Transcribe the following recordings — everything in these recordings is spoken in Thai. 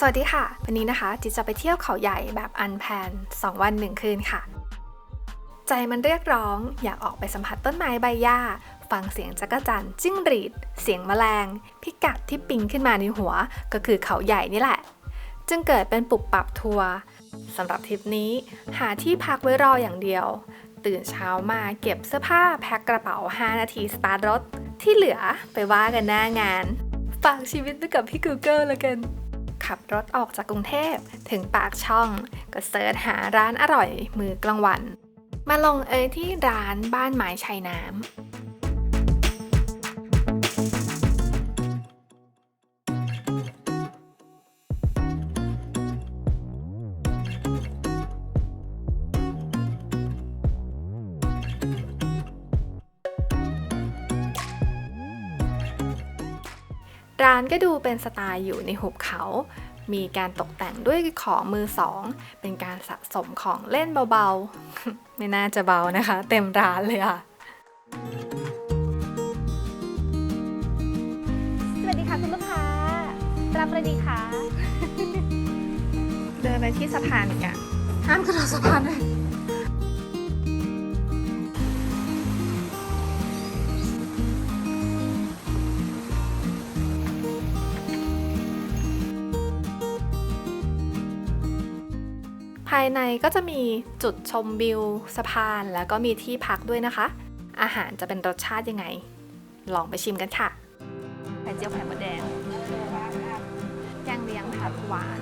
สวัสดีค่ะ วันนี้นะคะจิจะไปเที่ยวเขาใหญ่แบบอันแพน 2 วัน 1 คืนค่ะ ใจมันเรียกร้องอยากออกไปสัมผัสต้นไม้ใบหญ้า ฟังเสียงจักรจันจิ้งหรีด เสียงแมลง พิกัดที่ปิงขึ้นมาในหัว ก็คือเขาใหญ่นี่แหละ จึงเกิดเป็นปุบปับทัวร์สำหรับทริปนี้หาที่พักไว้รออย่างเดียว ตื่นเช้ามาเก็บเสื้อผ้าแพ็คกระเป๋า 5 นาทีสตาร์ทรถ ที่เหลือไปว่ากันหน้างาน ฝากชีวิตไว้กับพี่ Google แล้วกัน ขับรถออกจากกรุงเทพถึงปากช่อง ก็เสิร์ชหาร้านอร่อยมือกลางวัน มาลงเอยที่ร้านบ้านไม้ชายน้ำ ร้านก็ดูเป็นสไตล์อยู่ในหุบเขา มีการตกแต่งด้วยของมือสอง เป็นการสะสมของเล่นเบาๆ ไม่น่าจะเบานะคะ เต็มร้านเลยค่ะ สวัสดีค่ะคุณลูกค้า รับอะไรดีคะเดินไปที่สะพานอีกอะห้ามกระโดดสะพานเลย ภายในก็จะมีจุดชมวิวสะพาน แล้วก็มีที่พักด้วยนะคะ อาหารจะเป็นรสชาติยังไง ลองไปชิมกันค่ะไข่เจียวไข่มดแดง แกงเลี้ยงผัดหวาน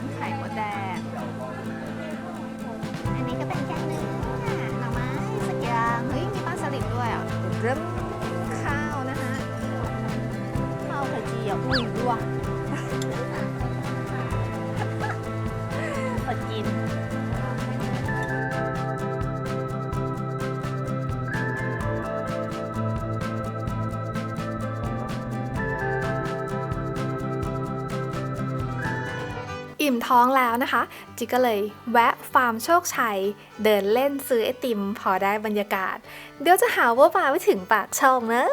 อิ่มท้องแล้วนะคะ จิก็เลยแวะฟาร์มโชคชัย เดินเล่นซื้อไอติม พอได้บรรยากาศ เดี๋ยวจะหาว่ามาไม่ถึงปากช่องนะ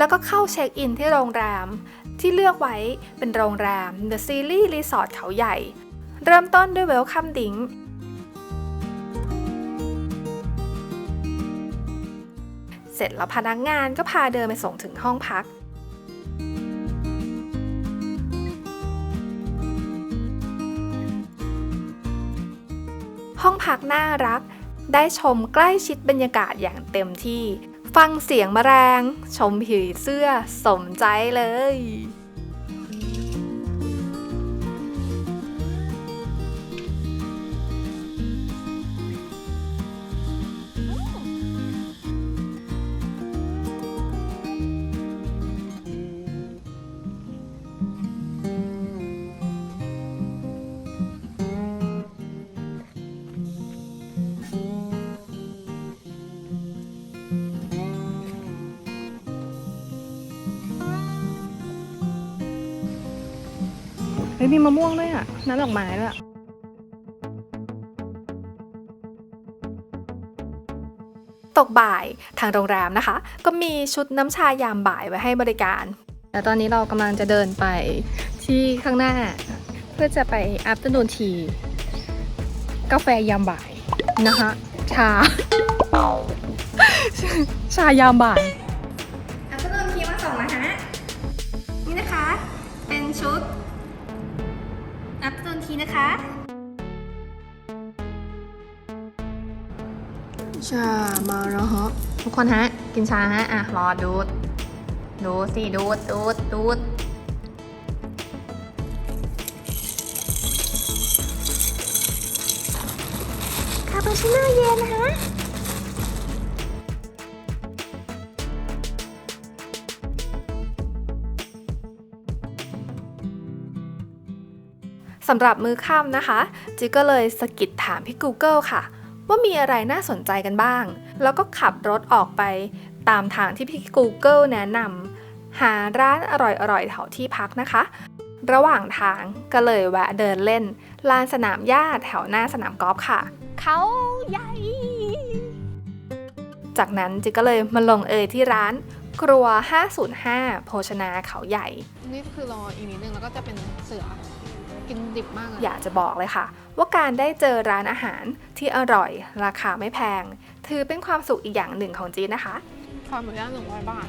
แล้วก็เข้าเช็คอินที่โรงแรม ที่เลือกไว้เป็นโรงแรม The Series Resort เขาใหญ่ เริ่มต้นด้วย Welcome Drink เสร็จแล้วพนักงานก็พาเดินไปส่งถึงห้องพักห้องพักน่ารัก ได้ชมใกล้ชิดบรรยากาศอย่างเต็มที่ ฟังเสียงมแมลงชมผีเสื้อสมใจเลย ฮ้ยมีมะม่วงด้วยอะน้ำดอกไม้ด้วยตกบ่ายทางโรงแรมนะคะ ก็มีชุดน้ำชายามบ่ายไว้ให้บริการ แต่ตอนนี้เรากำลังจะเดินไปที่ข้างหน้า เพื่อจะไป afternoon tea กาแฟยามบ่ายนะคะชา ชายามบ่าย ชามาแล้วฮะทุกคนฮะ กินชาฮะ อะ รอดูด ดูสิดูดดูดดูดคาปูชิโน่เย็นฮะสำหรับมือค่ำนะคะจิก็เลยสะกิดถามพี่ Google ค่ะ ว่ามีอะไรน่าสนใจกันบ้าง แล้วก็ขับรถออกไปตามทางที่พี่ Google แนะนำหาร้านอร่อยๆแถวที่พักนะคะ ระหว่างทางก็เลยแวะเดินเล่น ลานสนามหญ้าแถวหน้าสนามกอล์ฟค่ะ เขาใหญ่ จากนั้นจิก็เลยมาลงเอยที่ร้านครัว 505 โภชนาเขาใหญ่ นี่คือรออีกนิดนึงแล้วก็จะเป็นเสือ กินดิบมากเลยอยากจะบอกเลยค่ะ ว่าการได้เจอร้านอาหารที่อร่อยราคาไม่แพง ถือเป็นความสุขอีกอย่างหนึ่งของจีนนะคะข้าวหมูย่างหนึ่งร้อยบาท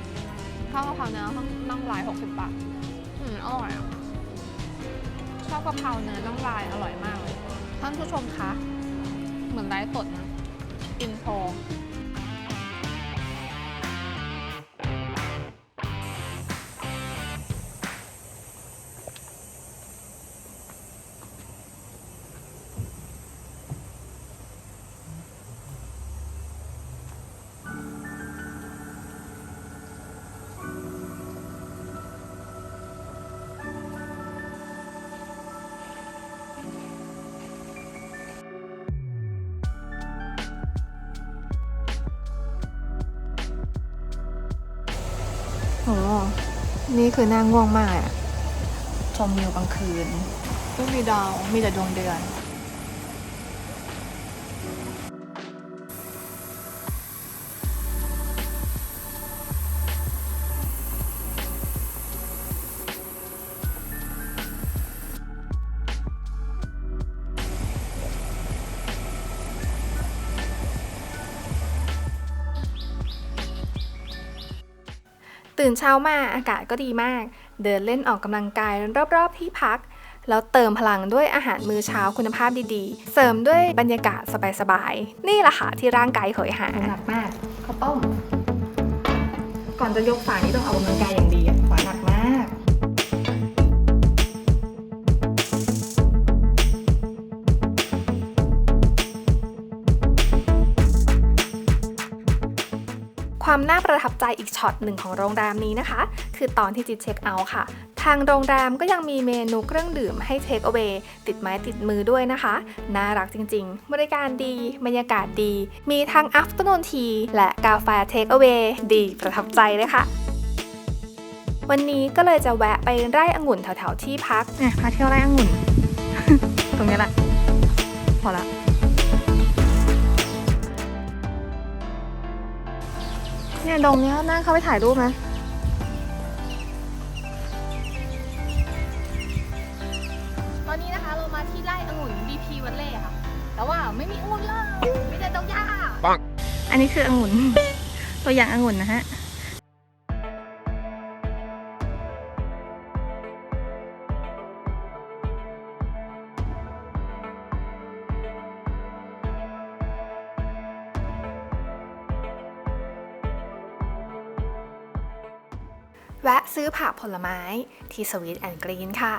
ข้าวกะเพราเนื้อน่องลายหกสิบบาทอืมอร่อยอะชอบกะเพราเนื้อน่องลายอร่อยมากเลย ท่านผู้ชมคะ เหมือนไลฟ์สดนะอินโท อ้นี่คือน่าง่วงมากอะชมวิวกลางคืนไม่มีดาว มีแต่ดวงเดือน ตื่นเช้ามาอากาศก็ดีมาก เดินเล่นออกกำลังกายรอบๆที่พัก แล้วเติมพลังด้วยอาหารมื้อเช้าคุณภาพดีๆ เสริมด้วยบรรยากาศสบายๆ นี่แหละค่ะที่ร่างกายเคยหาหนักมากข้าวต้ม ก่อนจะยกฝานี่ต้องเอากำลังกาย ใจอีกช็อตหนึ่งของโรงแรมนี้นะคะ คือตอนที่จิตเช็คเอาท์ค่ะ ทางโรงแรมก็ยังมีเมนูเครื่องดื่มให้เทคเอา a y ติดไม้ติดมือด้วยนะคะ น่ารักจริงๆ บริการดี บรรยากาศดี มีทั้ง afternoon tea และกาแฟเทคเอา a y ดีประทับใจเลยค่ะวันนี้ก็เลยจะแวะไปไร่องุ่นแถวๆที่พักเนี่ยพาเที่ยวไร่องุ่น ตรงนี้แหละ พอละ เนี่ยดงเนี้ยน่าเข้าไปถ่ายรูปไหมตอนนี้นะคะเรามาที่ไร่องุ่น BP วันเล่ค่ะ แต่ว่าไม่มีองุ่นเลยมีแต่ดอกหญ้า อันนี้คือองุ่น ตัวอย่างองุ่นนะฮะ แวะซื้อผักผลไม้ที่สวีทแอนด์กรีนค่ะ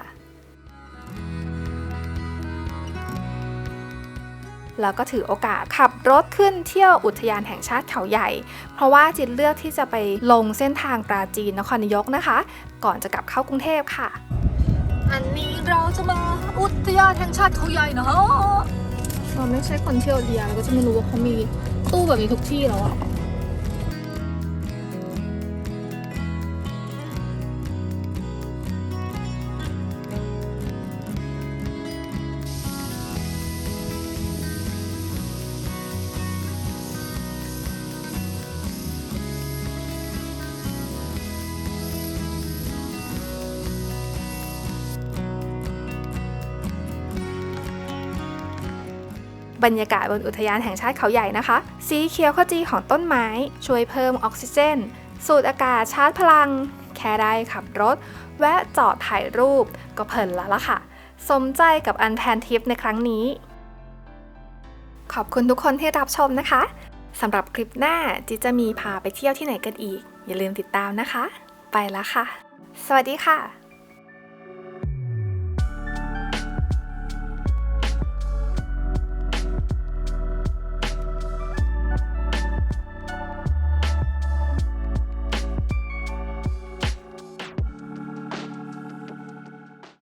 แล้วก็ถือโอกาสขับรถขึ้นเที่ยวอุทยานแห่งชาติเขาใหญ่ เพราะว่าจิตเลือกที่จะไปลงเส้นทางปราจีนนครนายกนะคะ ก่อนจะกลับเข้ากรุงเทพค่ะ อันนี้เราจะมาอุทยานแห่งชาติเขาใหญ่นะฮะเราไม่ใช่คนเที่ยวเดียเราก็จะไม่รู้ว่าเขามีตู้แบบนี้ทุกที่แล้วอะ บรรยากาศบนอุทยานแห่งชาติเขาใหญ่นะคะ สีเขียวขจีของต้นไม้ ช่วยเพิ่มออกซิเจน สูดอากาศชาร์จพลัง แค่ได้ขับรถ แวะจอดถ่ายรูปก็เพลินแล้วล่ะค่ะ สมใจกับอันแพนทิปในครั้งนี้ ขอบคุณทุกคนที่รับชมนะคะสำหรับคลิปหน้าจิจะมีพาไปเที่ยวที่ไหนกันอีก อย่าลืมติดตามนะคะ ไปแล้วค่ะ สวัสดีค่ะ